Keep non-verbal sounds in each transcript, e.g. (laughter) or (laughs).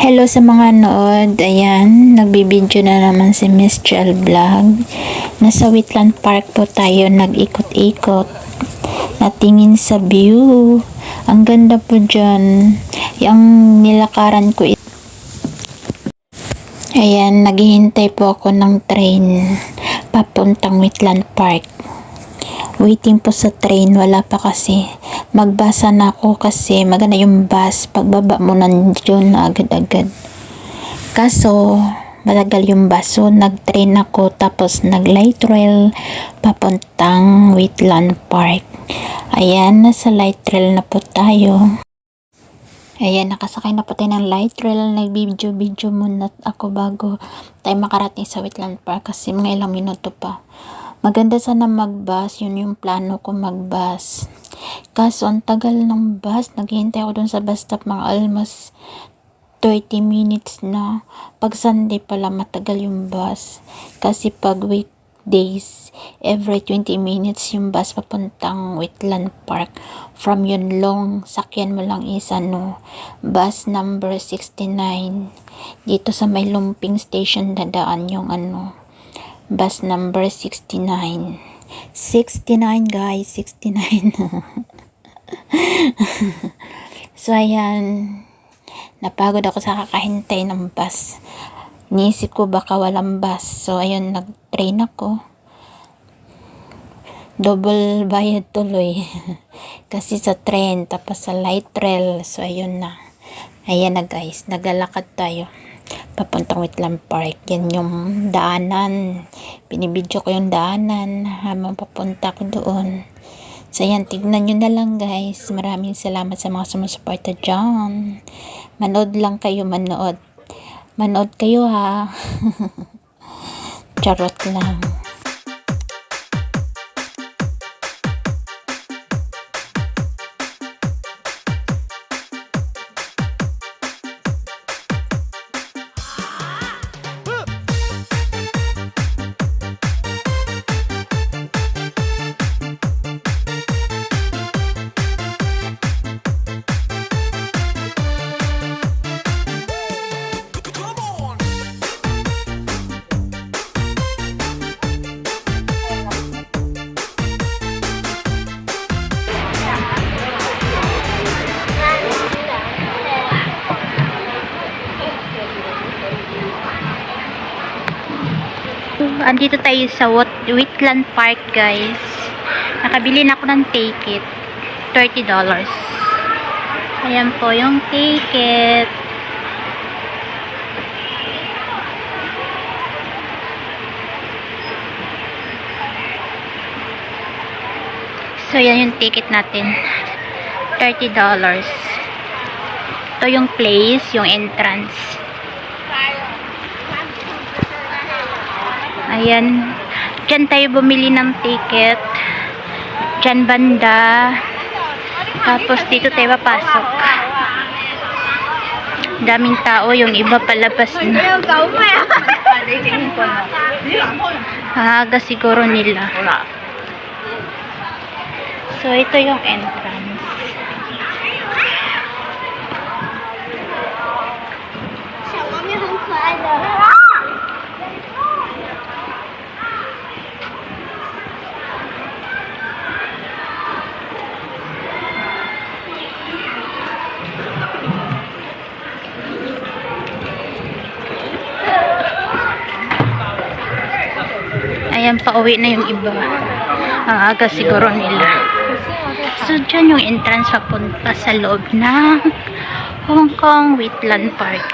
Hello sa mga nood. Ayan, nagbibideo na naman si Miss Chel Vlog. Nasa Wetland Park po tayo nag-ikot-ikot. Natingin sa view. Ang ganda po dyan. Yung nilakaran ko it- Ayan, naghihintay po ako ng train papuntang Wetland Park. Waiting po sa train, wala pa kasi. Magbasa na ako kasi maganda yung bus. Pagbaba mo nandiyon na agad-agad. Kaso, matagal yung bus. So, nag-train ako tapos nag-light rail papuntang Wetland Park. Ayan, nasa light rail na po tayo. Ayan, nakasakay na po tayo ng light rail. Nag-video-video muna ako bago tayo makarating sa Wetland Park kasi mga ilang minuto pa. Maganda sana mag-bus. Yun yung plano ko mag-bus. Kaso, ang tagal ng bus. Naghihintay ako dun sa bus stop mga almost 30 minutes na. Pag Sunday pala, matagal yung bus. Kasi pag weekdays, every 20 minutes yung bus papuntang Wetland Park. From yun long, sakyan mo lang isa, no. Bus number 69. Dito sa may lumping station dadaan yung ano, bus number 69. 69 guys, 69. (laughs) so ayan, napagod ako sa kakahintay ng bus. Niisip ko baka walang bus. So ayun, nag-train ako. Double bayad tuloy. (laughs) Kasi sa train, tapos sa light rail. So ayun na. Ayan na guys, naglalakad tayo papuntang Wetland Park. Yan yung daanan. Binibidyo ko yung daanan habang papunta ko doon. So yan, tignan nyo na lang guys. Maraming salamat sa mga sumusuporta dyan. Manood lang kayo, manood. Manood kayo ha. (laughs) Charot lang. Andito tayo sa Wetland Park, guys. Nakabili na ako ng ticket. $30. Ayan po yung ticket. So, yan yung ticket natin. $30. Ito yung place, yung entrance. Ayan. Diyan tayo bumili ng ticket. Diyan banda. Tapos dito tayo papasok. Daming tao. Yung iba palabas na. Aga siguro nila. So, ito yung entrance. Ayan, pauwi na yung iba. Ang aga siguro nila. So, dyan yung entrance papunta sa loob ng Hong Kong Wetland Park.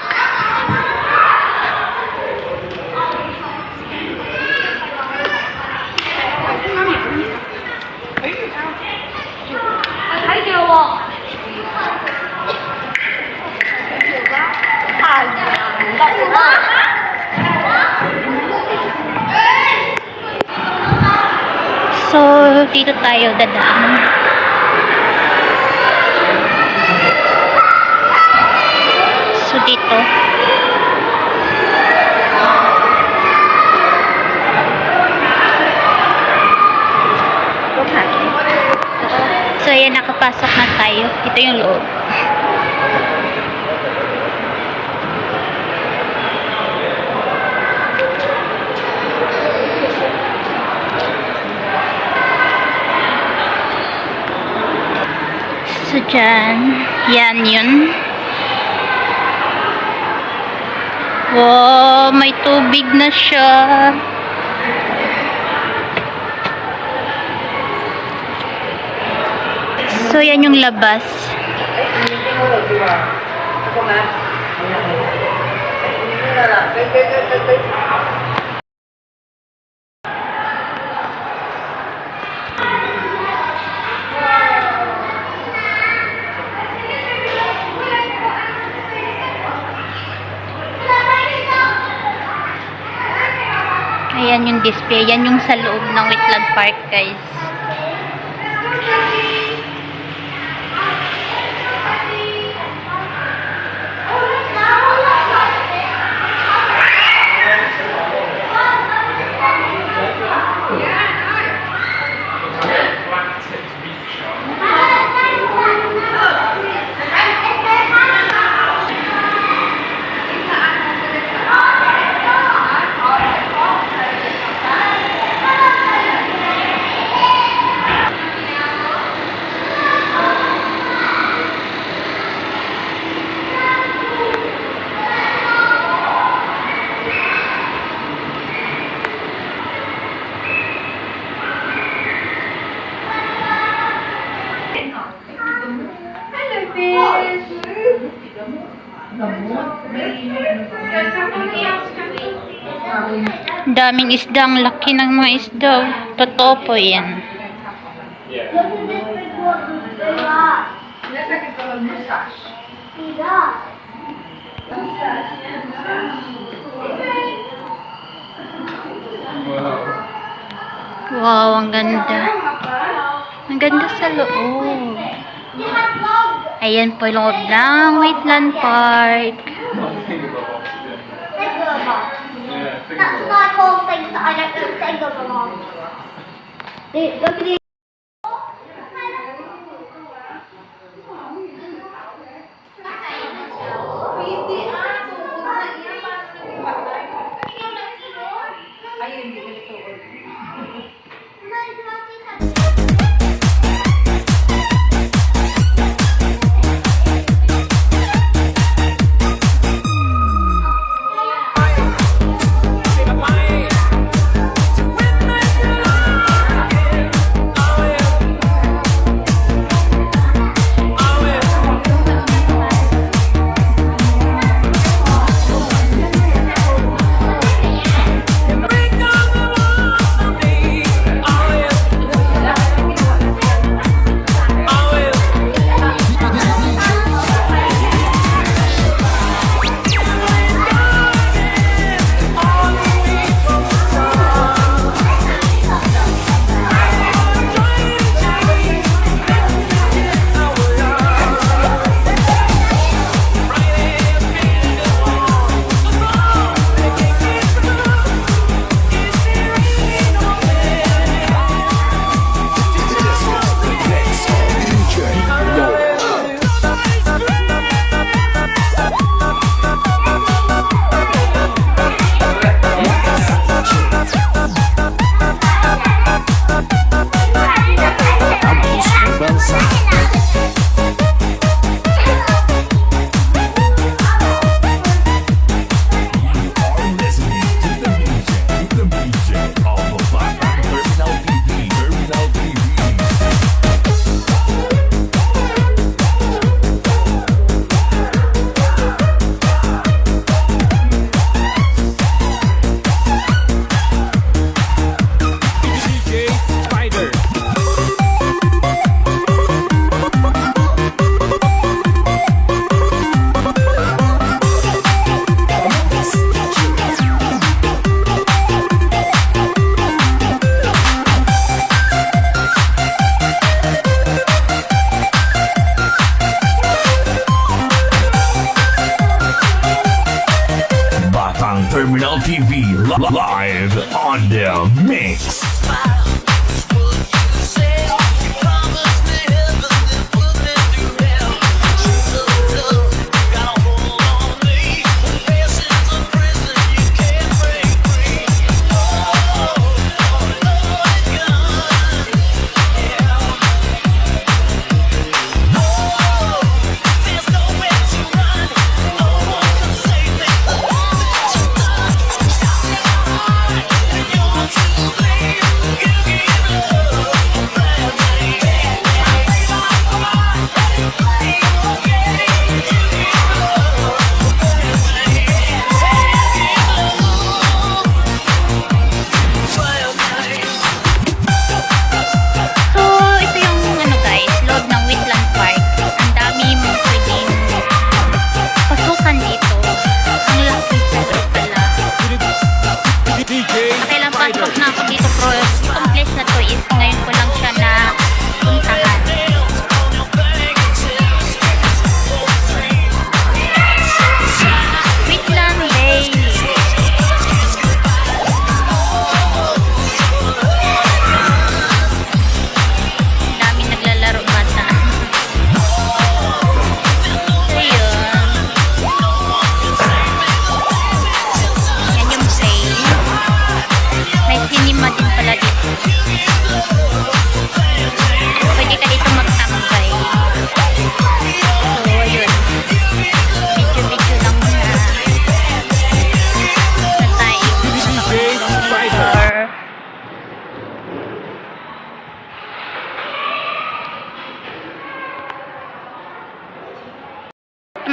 So, dito tayo dadaan. So, dito. So, ayan, nakapasok na tayo. Ito yung loob. Dyan. Yan yun. Wow, may tubig na siya. So, yan yung labas. Ayan yung display. Yan yung sa loob ng Wetland Park, guys. Daming isda. Ang laki ng mga isda. oh. Totoo po yan. Wow, ang ganda. Ang ganda sa loob. Ayan po yung loob ng Wetland Park. That's my whole thing. that I don't know if they go wrong. Look at these.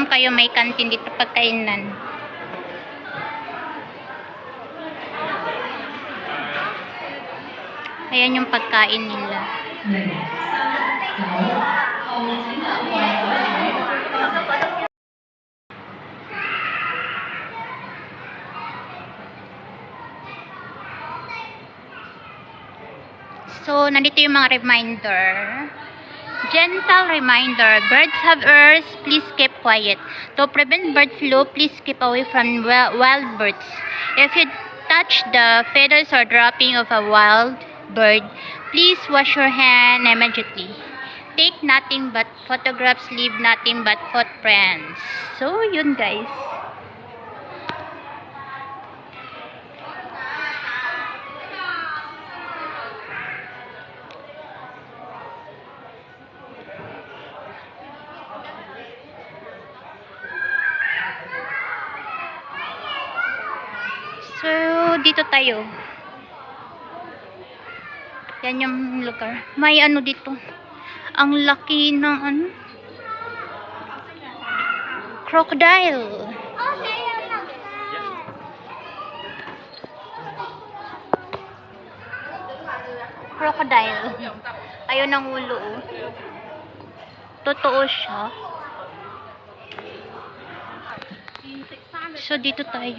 Kayo may kantin dito pagkainan. Ayan yung pagkain nila. So, nandito yung mga reminder. Gentle reminder, birds have ears, please keep quiet. To prevent bird flu, please keep away from wi- wild birds. If you touch the feathers or dropping of a wild bird, please wash your hand immediately. Take nothing but photographs, leave nothing but footprints. So, yun guys. So, dito tayo. Yan yung lugar. May ano dito. Ang laki ng ano. Crocodile. Crocodile. Ayun ang ulo. oh. Totoo siya. So, dito tayo.